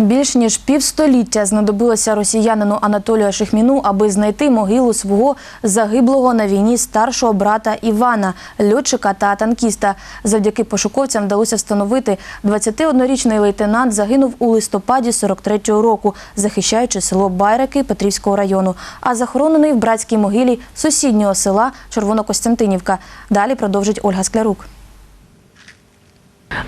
Більш ніж півстоліття знадобилося росіянину Анатолію Шехміну, аби знайти могилу свого загиблого на війні старшого брата Івана, льотчика та танкіста. Завдяки пошуковцям вдалося встановити 21-річний лейтенант загинув у листопаді 43-го року, захищаючи село Байраки Петрівського району, а захоронений в братській могилі сусіднього села Червонокостянтинівка. Далі продовжить Ольга Склярук.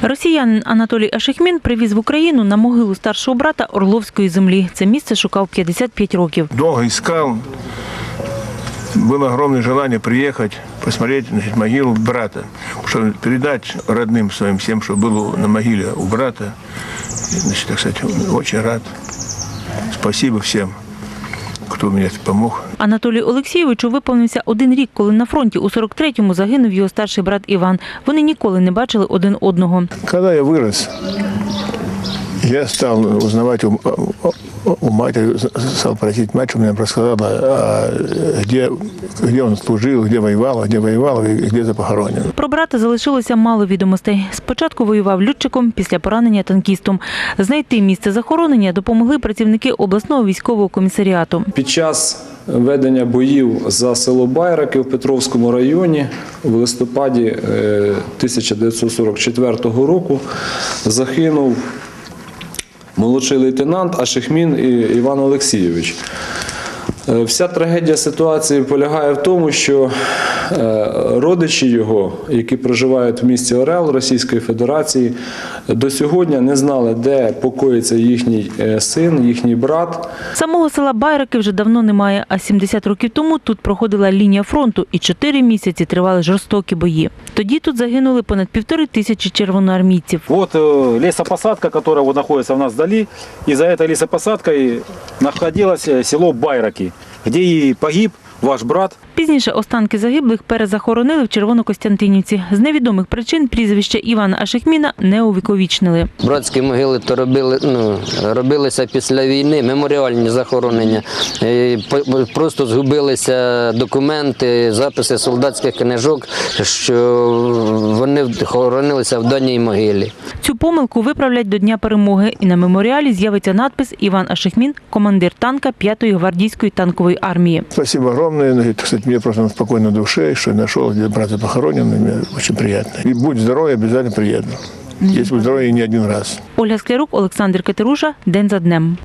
Росіянин Анатолій Ашехмін привіз в Україну на могилу старшого брата Орловської землі. Це місце шукав 55 років. Долго искал. Было огромное желание приехать, посмотреть значит, могилу брата, чтобы передать родным своим всем, что было на могиле у брата. И, Значит, так сказать, очень рад. Спасибо всем, кто мені допомог. Анатолію Олексійовичу виповнився один рік, коли на фронті у 43-му загинув його старший брат Іван. Вони ніколи не бачили один одного. Коли я вирос, я став узнавать у, у- у матери, стал просить мать, чтобы мне рассказала, а, где, где он служил, где воевал, где воевал и где похоронен. Про брата залишилося мало відомостей. Спочатку воював льотчиком, після поранення танкістом. Знайти місце захоронення допомогли працівники обласного військового комісаріату. Під час ведення боїв за село Байраки в Петровському районі в листопаді е, 1944 року загинув молодший лейтенант Ашехмін І- Іван Олексійович. Е, Вся трагедія ситуації полягає в тому, що е, родичі його, які проживають в місті Орел Російської Федерації, до сьогодні не знали, де покоїться їхній е, син, їхній брат. Самого села Байраки вже давно немає, а 70 років тому тут проходила лінія фронту і 4 місяці тривали жорстокі бої. Тоді тут загинули понад півтори тисячі червоноармійців. Вот э, лесопосадка, которая вот находится у нас вдали, и за этой лесопосадкой находилось э, село Байраки, где и погиб ваш брат. Пізніше останки загиблих перезахоронили в Червонокостянтинівці. З невідомих причин прізвище Івана Ашехміна не увіковічнили. Братські могили то робили, ну, робилися після війни, меморіальні захоронення. По- Просто згубилися документи, записи солдатських книжок, що вони хоронилися в даній могилі. Цю помилку виправлять до Дня перемоги, і на меморіалі з'явиться надпис Іван Ашехмін, командир танка 5-ї гвардійської танкової армії. Спасибо огромное. Так сказать, мне просто спокойно на душе, что я нашел, где брата похоронен. и Мне очень приятно. И будь здоровый, обязательно приеду. Если будь здоровый, и не один раз. Оля Склярук, Олександр Катеружа. День за днем.